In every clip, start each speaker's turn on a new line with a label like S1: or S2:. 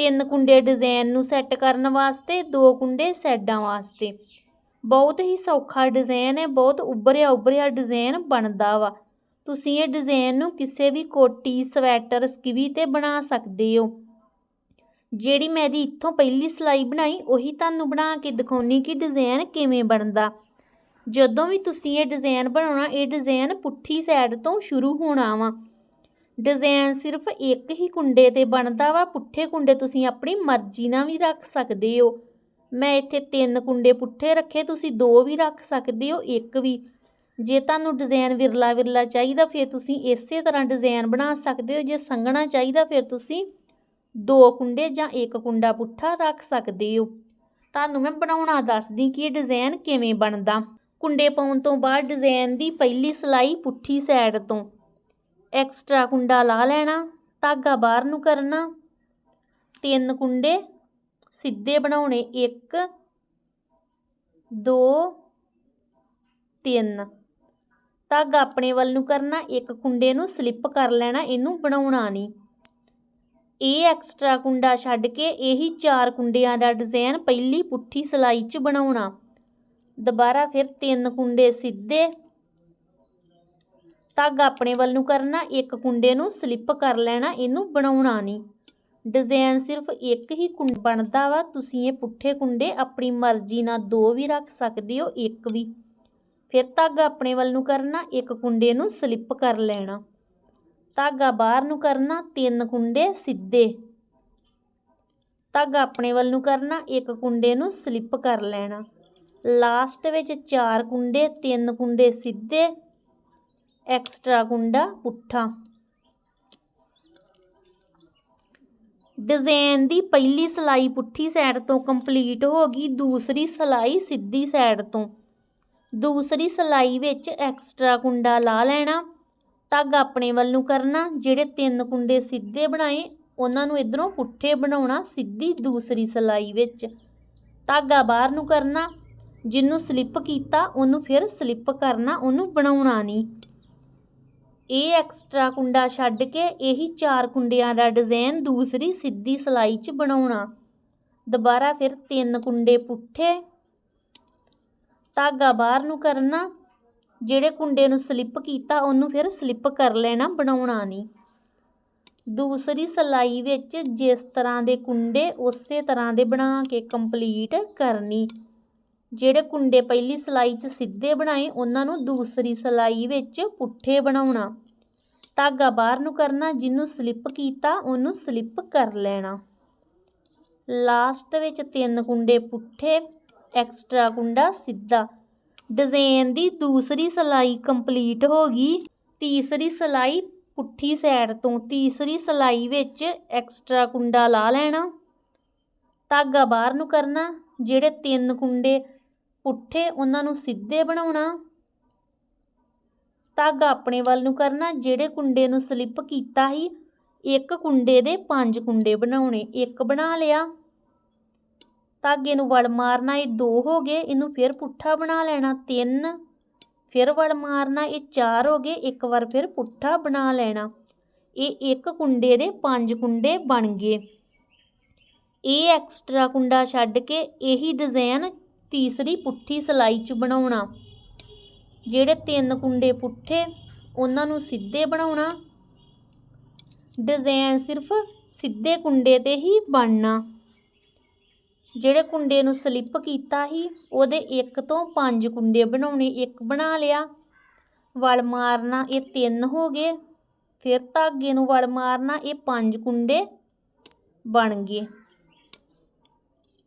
S1: ਤਿੰਨ ਕੁੰਡੇ ਡਿਜ਼ਾਈਨ ਨੂੰ ਸੈੱਟ ਕਰਨ ਵਾਸਤੇ, ਦੋ ਕੁੰਡੇ ਸੈਡਾਂ ਵਾਸਤੇ। ਬਹੁਤ ਹੀ ਸੌਖਾ ਡਿਜ਼ਾਈਨ ਹੈ, ਬਹੁਤ ਉੱਭਰਿਆ ਉੱਭਰਿਆ ਡਿਜ਼ਾਈਨ ਬਣਦਾ ਵਾ। ਤੁਸੀਂ ਇਹ ਡਿਜ਼ਾਈਨ ਨੂੰ ਕਿਸੇ ਵੀ ਕੋਟੀ, ਸਵੈਟਰ, ਸਕਿਵੀ ਤੇ ਬਣਾ ਸਕਦੇ ਹੋ। ਜਿਹੜੀ ਮੈਂ ਇਹਦੀ ਇੱਥੋਂ ਪਹਿਲੀ ਸਲਾਈ ਬਣਾਈ, ਉਹੀ ਤੁਹਾਨੂੰ ਬਣਾ ਕੇ ਦਿਖਾਉਣੀ ਕਿ ਡਿਜ਼ਾਈਨ ਕਿਵੇਂ ਬਣਦਾ। ਜਦੋਂ ਵੀ ਤੁਸੀਂ ਇਹ ਡਿਜ਼ਾਈਨ ਬਣਾਉਣਾ, ਇਹ ਡਿਜ਼ਾਈਨ ਪੁੱਠੀ ਸਾਈਡ ਤੋਂ ਸ਼ੁਰੂ ਹੋਣਾ ਵਾ। ਡਿਜ਼ਾਈਨ ਸਿਰਫ ਇੱਕ ਹੀ ਕੁੰਡੇ ਤੇ ਬਣਦਾ ਵਾ, ਪੁੱਠੇ ਕੁੰਡੇ ਤੁਸੀਂ ਆਪਣੀ ਮਰਜ਼ੀ ਨਾਲ ਵੀ ਰੱਖ ਸਕਦੇ ਹੋ। ਮੈਂ ਇੱਥੇ ਤਿੰਨ ਕੁੰਡੇ ਪੁੱਠੇ ਰੱਖੇ, ਤੁਸੀਂ ਦੋ ਵੀ ਰੱਖ ਸਕਦੇ ਹੋ, ਇੱਕ ਵੀ। ਜੇ ਤੁਹਾਨੂੰ ਡਿਜ਼ਾਈਨ ਵਿਰਲਾ ਵਿਰਲਾ ਚਾਹੀਦਾ, ਫਿਰ ਤੁਸੀਂ ਇਸੇ ਤਰ੍ਹਾਂ ਡਿਜ਼ਾਈਨ ਬਣਾ ਸਕਦੇ ਹੋ। ਜੇ ਸੰਘਣਾ ਚਾਹੀਦਾ, ਫਿਰ ਤੁਸੀਂ ਦੋ ਕੁੰਡੇ ਜਾਂ ਇੱਕ ਕੁੰਡਾ ਪੁੱਠਾ ਰੱਖ ਸਕਦੇ ਹੋ। ਤੁਹਾਨੂੰ ਮੈਂ ਬਣਾਉਣਾ ਦੱਸਦੀ ਕਿ ਇਹ ਡਿਜ਼ਾਈਨ ਕਿਵੇਂ ਬਣਦਾ। ਕੁੰਡੇ ਪਾਉਣ ਤੋਂ ਬਾਅਦ ਡਿਜ਼ਾਈਨ ਦੀ ਪਹਿਲੀ ਸਲਾਈ ਪੁੱਠੀ ਸਾਈਡ ਤੋਂ। ਐਕਸਟਰਾ ਕੁੰਡਾ ਲਾ ਲੈਣਾ, ਧਾਗਾ ਬਾਹਰ ਨੂੰ ਕਰਨਾ। ਤਿੰਨ ਕੁੰਡੇ ਸਿੱਧੇ ਬਣਾਉਣੇ 1 2 3 ਧਾਗਾ ਆਪਣੇ ਵੱਲ ਨੂੰ ਕਰਨਾ, ਇੱਕ ਕੁੰਡੇ ਨੂੰ ਸਲਿੱਪ ਕਰ ਲੈਣਾ, ਇਹਨੂੰ ਬਣਾਉਣਾ ਨਹੀਂ। ਇਹ ਐਕਸਟਰਾ ਕੁੰਡਾ ਛੱਡ ਕੇ ਇਹੀ ਚਾਰ ਕੁੰਡਿਆਂ ਦਾ ਡਿਜ਼ਾਈਨ ਪਹਿਲੀ ਪੁੱਠੀ ਸਲਾਈ 'ਚ ਬਣਾਉਣਾ। ਦੁਬਾਰਾ ਫਿਰ ਤਿੰਨ ਕੁੰਡੇ ਸਿੱਧੇ ਧਾਗਾ ਆਪਣੇ ਵੱਲ ਨੂੰ ਕਰਨਾ, ਇੱਕ ਕੁੰਡੇ ਨੂੰ ਸਲਿੱਪ ਕਰ ਲੈਣਾ, ਇਹਨੂੰ ਬਣਾਉਣਾ ਨਹੀਂ। ਡਿਜ਼ਾਈਨ ਸਿਰਫ ਇੱਕ ਹੀ ਕੁੰਡ ਬਣਦਾ ਵਾ, ਤੁਸੀਂ ਇਹ ਪੁੱਠੇ ਕੁੰਡੇ ਆਪਣੀ ਮਰਜ਼ੀ ਨਾਲ ਦੋ ਵੀ ਰੱਖ ਸਕਦੇ ਹੋ, ਇੱਕ ਵੀ। ਫਿਰ ਧਾਗਾ ਆਪਣੇ ਵੱਲ ਨੂੰ ਕਰਨਾ, ਇੱਕ ਕੁੰਡੇ ਨੂੰ ਸਲਿੱਪ ਕਰ ਲੈਣਾ। ਧਾਗਾ ਬਾਹਰ ਨੂੰ ਕਰਨਾ, ਤਿੰਨ ਕੁੰਡੇ ਸਿੱਧੇ। ਧਾਗਾ ਆਪਣੇ ਵੱਲ ਨੂੰ ਕਰਨਾ, ਇੱਕ ਕੁੰਡੇ ਨੂੰ ਸਲਿੱਪ ਕਰ ਲੈਣਾ। ਲਾਸਟ ਵਿੱਚ ਚਾਰ ਕੁੰਡੇ, ਤਿੰਨ ਕੁੰਡੇ ਸਿੱਧੇ ਐਕਸਟਰਾ ਕੁੰਡਾ ਪੁੱਠਾ। ਡਿਜ਼ਾਈਨ ਦੀ ਪਹਿਲੀ ਸਲਾਈ ਪੁੱਠੀ ਸਾਈਡ ਤੋਂ ਕੰਪਲੀਟ ਹੋ ਗਈ, ਦੂਸਰੀ ਸਲਾਈ ਸਿੱਧੀ ਸਾਈਡ ਤੋਂ। ਦੂਸਰੀ ਸਲਾਈ ਵਿੱਚ ਐਕਸਟਰਾ ਕੁੰਡਾ ਲਾ ਲੈਣਾ ਧਾਗਾ ਆਪਣੇ ਵੱਲ ਨੂੰ ਕਰਨਾ, ਜਿਹੜੇ ਤਿੰਨ ਕੁੰਡੇ ਸਿੱਧੇ ਬਣਾਏ, ਉਹਨਾਂ ਨੂੰ ਇਧਰੋਂ ਪੁੱਠੇ ਬਣਾਉਣਾ, ਸਿੱਧੀ ਦੂਸਰੀ ਸਲਾਈ ਵਿੱਚ। ਧਾਗਾ ਬਾਹਰ ਨੂੰ ਕਰਨਾ, ਜਿਹਨੂੰ ਸਲਿੱਪ ਕੀਤਾ, ਉਹਨੂੰ ਫਿਰ ਸਲਿੱਪ ਕਰਨਾ, ਉਹਨੂੰ ਬਣਾਉਣਾ ਨਹੀਂ। ਇਹ ਐਕਸਟਰਾ ਕੁੰਡਾ ਛੱਡ ਕੇ ਇਹੀ ਚਾਰ ਕੁੰਡਿਆਂ ਦਾ ਡਿਜ਼ਾਈਨ ਦੂਸਰੀ ਸਿੱਧੀ ਸਲਾਈ 'ਚ ਬਣਾਉਣਾ। ਦੁਬਾਰਾ ਫਿਰ ਤਿੰਨ ਕੁੰਡੇ ਪੁੱਠੇ। ਧਾਗਾ ਬਾਹਰ ਨੂੰ ਕਰਨਾ। ਜਿਹੜੇ ਕੁੰਡੇ ਨੂੰ ਸਲਿੱਪ ਕੀਤਾ, ਉਹਨੂੰ ਫਿਰ ਸਲਿੱਪ ਕਰ ਲੈਣਾ ਬਣਾਉਣਾ ਨਹੀਂ। ਦੂਸਰੀ ਸਲਾਈ ਵਿੱਚ ਜਿਸ ਤਰ੍ਹਾਂ ਦੇ ਕੁੰਡੇ, ਉਸੇ ਤਰ੍ਹਾਂ ਦੇ ਬਣਾ ਕੇ ਕੰਪਲੀਟ ਕਰਨੀ। ਜਿਹੜੇ ਕੁੰਡੇ ਪਹਿਲੀ ਸਲਾਈ 'ਚ ਸਿੱਧੇ ਬਣਾਏ, ਉਹਨਾਂ ਨੂੰ ਦੂਸਰੀ ਸਲਾਈ ਵਿੱਚ ਪੁੱਠੇ ਬਣਾਉਣਾ। ਧਾਗਾ ਬਾਹਰ ਨੂੰ ਕਰਨਾ, ਜਿਹਨੂੰ ਸਲਿੱਪ ਕੀਤਾ, ਉਹਨੂੰ ਸਲਿੱਪ ਕਰ ਲੈਣਾ। ਲਾਸਟ ਵਿੱਚ ਤਿੰਨ ਕੁੰਡੇ ਪੁੱਠੇ, ਐਕਸਟਰਾ ਕੁੰਡਾ ਸਿੱਧਾ। ਡਿਜ਼ਾਈਨ ਦੀ ਦੂਸਰੀ ਸਲਾਈ ਕੰਪਲੀਟ ਹੋ ਗਈ। ਤੀਸਰੀ ਸਲਾਈ ਪੁੱਠੀ ਸਾਈਡ ਤੋਂ, ਤੀਸਰੀ ਸਲਾਈ ਵਿੱਚ ਐਕਸਟਰਾ ਕੁੰਡਾ ਲਾ ਲੈਣਾ। ਧਾਗਾ ਬਾਹਰ ਨੂੰ ਕਰਨਾ, ਜਿਹੜੇ ਤਿੰਨ ਕੁੰਡੇ ਪੁੱਠੇ ਉਹਨਾਂ ਨੂੰ ਸਿੱਧੇ ਬਣਾਉਣਾ। ਧਾਗਾ ਆਪਣੇ ਵੱਲ ਨੂੰ ਕਰਨਾ, ਜਿਹੜੇ ਕੁੰਡੇ ਨੂੰ ਸਲਿੱਪ ਕੀਤਾ ਸੀ, ਇੱਕ ਕੁੰਡੇ ਦੇ ਪੰਜ ਕੁੰਡੇ ਬਣਾਉਣੇ, ਇੱਕ ਬਣਾ ਲਿਆ। ਧਾਗੇ ਨੂੰ ਵੜ ਮਾਰਨਾ, ਇਹ ਦੋ ਹੋ ਗਏ, ਇਹਨੂੰ ਫਿਰ ਪੁੱਠਾ ਬਣਾ ਲੈਣਾ, ਤਿੰਨ। ਫਿਰ ਵੜ ਮਾਰਨਾ, ਇਹ ਚਾਰ ਹੋ ਗਏ, ਇੱਕ ਵਾਰ ਫਿਰ ਪੁੱਠਾ ਬਣਾ ਲੈਣਾ। ਇਹ ਇੱਕ ਕੁੰਡੇ ਦੇ ਪੰਜ ਕੁੰਡੇ ਬਣ ਗਏ। ਇਹ ਐਕਸਟਰਾ ਕੁੰਡਾ ਛੱਡ ਕੇ ਇਹੀ ਡਿਜ਼ਾਈਨ ਤੀਸਰੀ ਪੁੱਠੀ ਸਲਾਈ 'ਚ ਬਣਾਉਣਾ। ਜਿਹੜੇ ਤਿੰਨ ਕੁੰਡੇ ਪੁੱਠੇ, ਉਹਨਾਂ ਨੂੰ ਸਿੱਧੇ ਬਣਾਉਣਾ। ਡਿਜ਼ਾਈਨ ਸਿਰਫ ਸਿੱਧੇ ਕੁੰਡੇ ਤੇ ਹੀ ਬਣਨਾ। ਜਿਹੜੇ ਕੁੰਡੇ ਨੂੰ ਸਲਿੱਪ ਕੀਤਾ ਸੀ, ਉਹਦੇ ਇੱਕ ਤੋਂ ਪੰਜ ਕੁੰਡੇ ਬਣਾਉਣੇ, ਇੱਕ ਬਣਾ ਲਿਆ। ਵਲ ਮਾਰਨਾ ਇਹ ਤਿੰਨ ਹੋ ਗਏ, ਫਿਰ ਧਾਗੇ ਨੂੰ ਵਲ ਮਾਰਨਾ ਇਹ ਪੰਜ ਕੁੰਡੇ ਬਣ ਗਏ।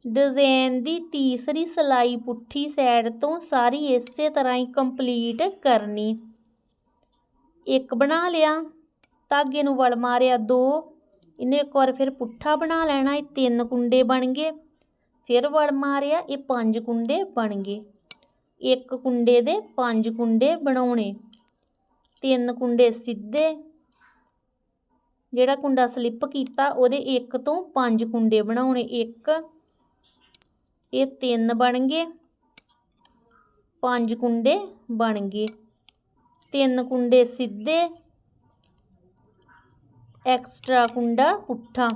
S1: ਡਿਜ਼ਾਈਨ ਦੀ ਤੀਸਰੀ ਸਲਾਈ ਪੁੱਠੀ ਸਾਈਡ ਤੋਂ ਸਾਰੀ ਇਸੇ ਤਰ੍ਹਾਂ ਹੀ ਕੰਪਲੀਟ ਕਰਨੀ। ਇੱਕ ਬਣਾ ਲਿਆ, ਧਾਗੇ ਨੂੰ ਵਲ ਮਾਰਿਆ ਦੋ, ਇਹਨੇ ਇੱਕ ਵਾਰ ਫਿਰ ਪੁੱਠਾ ਬਣਾ ਲੈਣਾ, ਇਹ ਤਿੰਨ ਕੁੰਡੇ ਬਣ ਗਏ। ਫਿਰ ਵਲ ਮਾਰਿਆ, ਇਹ ਪੰਜ ਕੁੰਡੇ ਬਣ ਗਏ। ਇੱਕ ਕੁੰਡੇ ਦੇ ਪੰਜ ਕੁੰਡੇ ਬਣਾਉਣੇ। ਤਿੰਨ ਕੁੰਡੇ ਸਿੱਧੇ। ਜਿਹੜਾ ਕੁੰਡਾ ਸਲਿੱਪ ਕੀਤਾ, ਉਹਦੇ ਇੱਕ ਤੋਂ ਪੰਜ ਕੁੰਡੇ ਬਣਾਉਣੇ। ਇੱਕ ਇਹ ਤਿੰਨ ਬਣ ਗਏ। ਪੰਜ ਕੁੰਡੇ ਬਣ ਗਏ। ਤਿੰਨ ਕੁੰਡੇ ਸਿੱਧੇ। ਐਕਸਟਰਾ ਕੁੰਡਾ ਪੁੱਠਾ।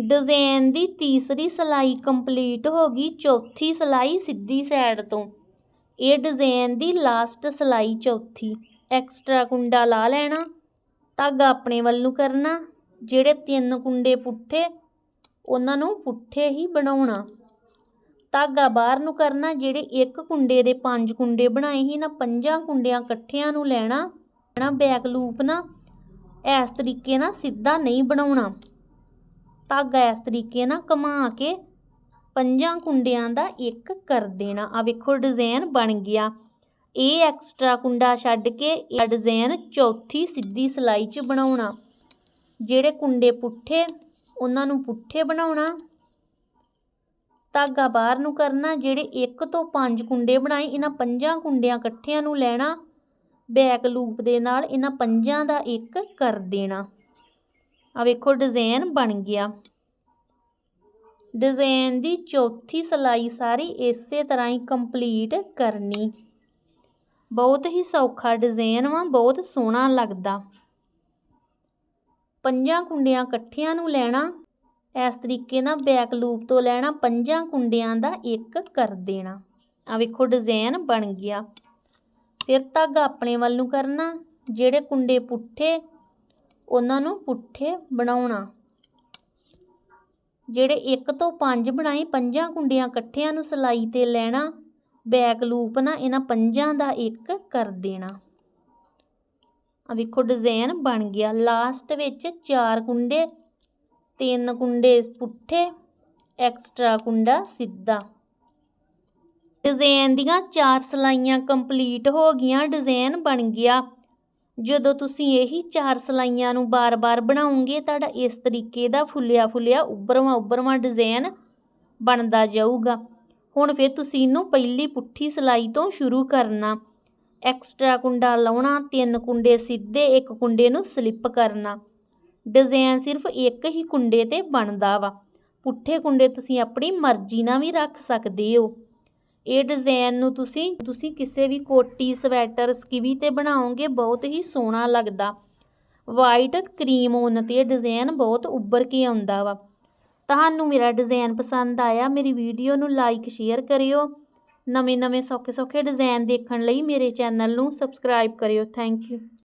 S1: ਡਿਜ਼ਾਈਨ ਦੀ ਤੀਸਰੀ ਸਲਾਈ ਕੰਪਲੀਟ ਹੋ ਗਈ। ਚੌਥੀ ਸਲਾਈ ਸਿੱਧੀ ਸਾਈਡ ਤੋਂ। ਇਹ ਡਿਜ਼ਾਈਨ ਦੀ ਲਾਸਟ ਸਲਾਈ ਚੌਥੀ। ਐਕਸਟਰਾ ਕੁੰਡਾ ਲਾ ਲੈਣਾ। ਧਾਗਾ ਆਪਣੇ ਵੱਲ ਨੂੰ ਕਰਨਾ। ਜਿਹੜੇ ਤਿੰਨ ਕੁੰਡੇ ਪੁੱਠੇ, ਉਹਨਾਂ ਨੂੰ ਪੁੱਠੇ ਹੀ ਬਣਾਉਣਾ। ਧਾਗਾ ਬਾਹਰ ਨੂੰ ਕਰਨਾ, ਜਿਹੜੇ ਇੱਕ ਕੁੰਡੇ ਦੇ ਪੰਜ ਕੁੰਡੇ ਬਣਾਏ ਸੀ ਨਾ, ਪੰਜਾਂ ਕੁੰਡਿਆਂ ਇਕੱਠਿਆਂ ਨੂੰ ਲੈਣਾ ਲੈਣਾ ਬੈਕ ਲੂਪ ਨਾ, ਇਸ ਤਰੀਕੇ ਨਾਲ ਸਿੱਧਾ ਨਹੀਂ ਬਣਾਉਣਾ। ਧਾਗਾ ਇਸ ਤਰੀਕੇ ਨਾਲ ਘੁਮਾ ਕੇ ਪੰਜਾਂ ਕੁੰਡਿਆਂ ਦਾ ਇੱਕ ਕਰ ਦੇਣਾ। ਆ ਵੇਖੋ ਡਿਜ਼ਾਈਨ ਬਣ ਗਿਆ। ਇਹ ਐਕਸਟਰਾ ਕੁੰਡਾ ਛੱਡ ਕੇ ਇਹ ਡਿਜ਼ਾਈਨ ਚੌਥੀ ਸਿੱਧੀ ਸਲਾਈ 'ਚ ਬਣਾਉਣਾ। ਜਿਹੜੇ ਕੁੰਡੇ ਪੁੱਠੇ, ਉਹਨਾਂ ਨੂੰ ਪੁੱਠੇ ਬਣਾਉਣਾ। ਧਾਗਾ ਬਾਹਰ ਨੂੰ ਕਰਨਾ, ਜਿਹੜੇ ਇੱਕ ਤੋਂ ਪੰਜ ਕੁੰਡੇ ਬਣਾਏ, ਇਹਨਾਂ ਪੰਜਾਂ ਕੁੰਡਿਆਂ ਇਕੱਠਿਆਂ ਨੂੰ ਲੈਣਾ, ਬੈਕ ਲੂਪ ਦੇ ਨਾਲ ਇਹਨਾਂ ਪੰਜਾਂ ਦਾ ਇੱਕ ਕਰ ਦੇਣਾ। ਆ ਵੇਖੋ ਡਿਜ਼ਾਈਨ ਬਣ ਗਿਆ। ਡਿਜ਼ਾਈਨ ਦੀ ਚੌਥੀ ਸਲਾਈ ਸਾਰੀ ਇਸੇ ਤਰ੍ਹਾਂ ਹੀ ਕੰਪਲੀਟ ਕਰਨੀ। ਬਹੁਤ ਹੀ ਸੌਖਾ ਡਿਜ਼ਾਈਨ ਵਾ, ਬਹੁਤ ਸੋਹਣਾ ਲੱਗਦਾ। ਪੰਜਾਂ ਕੁੰਡਿਆਂ ਇਕੱਠਿਆਂ ਨੂੰ ਲੈਣਾ ਇਸ ਤਰੀਕੇ ਨਾਲ ਬੈਕ ਲੂਪ ਤੋਂ ਲੈਣਾ ਪੰਜਾਂ ਕੁੰਡਿਆਂ ਦਾ ਇੱਕ ਕਰ ਦੇਣਾ। ਆ ਵੇਖੋ ਡਿਜ਼ਾਈਨ ਬਣ ਗਿਆ। ਫਿਰ ਧਾਗਾ ਆਪਣੇ ਵੱਲ ਨੂੰ ਕਰਨਾ, ਜਿਹੜੇ ਕੁੰਡੇ ਪੁੱਠੇ, ਉਹਨਾਂ ਨੂੰ ਪੁੱਠੇ ਬਣਾਉਣਾ। ਜਿਹੜੇ ਇੱਕ ਤੋਂ ਪੰਜ ਬਣਾਏ ਪੰਜਾਂ ਕੁੰਡਿਆਂ ਇਕੱਠਿਆਂ ਨੂੰ ਸਲਾਈ ਤੇ ਲੈਣਾ ਬੈਕ ਲੂਪ ਨਾਲ ਇਹਨਾਂ ਪੰਜਾਂ ਦਾ ਇੱਕ ਕਰ ਦੇਣਾ। ਆ ਵੇਖੋ ਡਿਜ਼ਾਈਨ ਬਣ ਗਿਆ। ਲਾਸਟ ਵਿੱਚ ਚਾਰ ਕੁੰਡੇ ਤਿੰਨ ਕੁੰਡੇ ਪੁੱਠੇ ਐਕਸਟਰਾ ਕੁੰਡਾ ਸਿੱਧਾ। ਡਿਜ਼ਾਈਨ ਦੀਆਂ ਚਾਰ ਸਲਾਈਆਂ ਕੰਪਲੀਟ ਹੋ ਗਈਆਂ ਡਿਜ਼ਾਈਨ ਬਣ ਗਿਆ। ਜਦੋਂ ਤੁਸੀਂ ਇਹੀ ਚਾਰ ਸਲਾਈਆਂ ਨੂੰ ਬਾਰ-ਬਾਰ ਬਣਾਉਂਗੇ, ਤੁਹਾਡਾ ਇਸ ਤਰੀਕੇ ਦਾ ਫੁੱਲਿਆ ਫੁੱਲਿਆ ਉੱਭਰਵਾਂ ਉੱਭਰਵਾਂ ਡਿਜ਼ਾਈਨ ਬਣਦਾ ਜਾਊਗਾ। ਹੁਣ ਫਿਰ ਤੁਸੀਂ ਇਹਨੂੰ ਪਹਿਲੀ ਪੁੱਠੀ ਸਲਾਈ ਤੋਂ ਸ਼ੁਰੂ ਕਰਨਾ। ਐਕਸਟਰਾ ਕੁੰਡਾ ਲਾਉਣਾ, ਤਿੰਨ ਕੁੰਡੇ ਸਿੱਧੇ, ਇੱਕ ਕੁੰਡੇ ਨੂੰ ਸਲਿੱਪ ਕਰਨਾ। ਡਿਜ਼ਾਈਨ ਸਿਰਫ ਇੱਕ ਹੀ ਕੁੰਡੇ ਤੇ ਬਣਦਾ ਵਾ। ਪੁੱਠੇ ਕੁੰਡੇ ਤੁਸੀਂ ਆਪਣੀ ਮਰਜ਼ੀ ਨਾਲ ਵੀ ਰੱਖ ਸਕਦੇ ਹੋ। ਇਹ ਡਿਜ਼ਾਈਨ ਨੂੰ ਤੁਸੀਂ ਤੁਸੀਂ ਕਿਸੇ ਵੀ ਕੋਟੀ, ਸਵੈਟਰ, ਸਕਿਵੀ ਤੇ ਬਣਾਓਗੇ ਬਹੁਤ ਹੀ ਸੋਹਣਾ ਲੱਗਦਾ। ਵਾਈਟ ਕਰੀਮ ਉਹਨਾਂ ਤੇ ਇਹ ਡਿਜ਼ਾਈਨ ਬਹੁਤ ਉੱਭਰ ਕੇ ਆਉਂਦਾ ਵਾ। ਤੁਹਾਨੂੰ ਮੇਰਾ ਡਿਜ਼ਾਈਨ ਪਸੰਦ ਆਇਆ, ਮੇਰੀ ਵੀਡੀਓ ਨੂੰ ਲਾਈਕ, ਸ਼ੇਅਰ ਕਰਿਓ। ਨਵੇਂ ਨਵੇਂ ਸੌਖੇ ਸੌਖੇ ਡਿਜ਼ਾਈਨ ਦੇਖਣ ਲਈ ਮੇਰੇ ਚੈਨਲ ਨੂੰ ਸਬਸਕ੍ਰਾਈਬ ਕਰਿਓ। Thank you.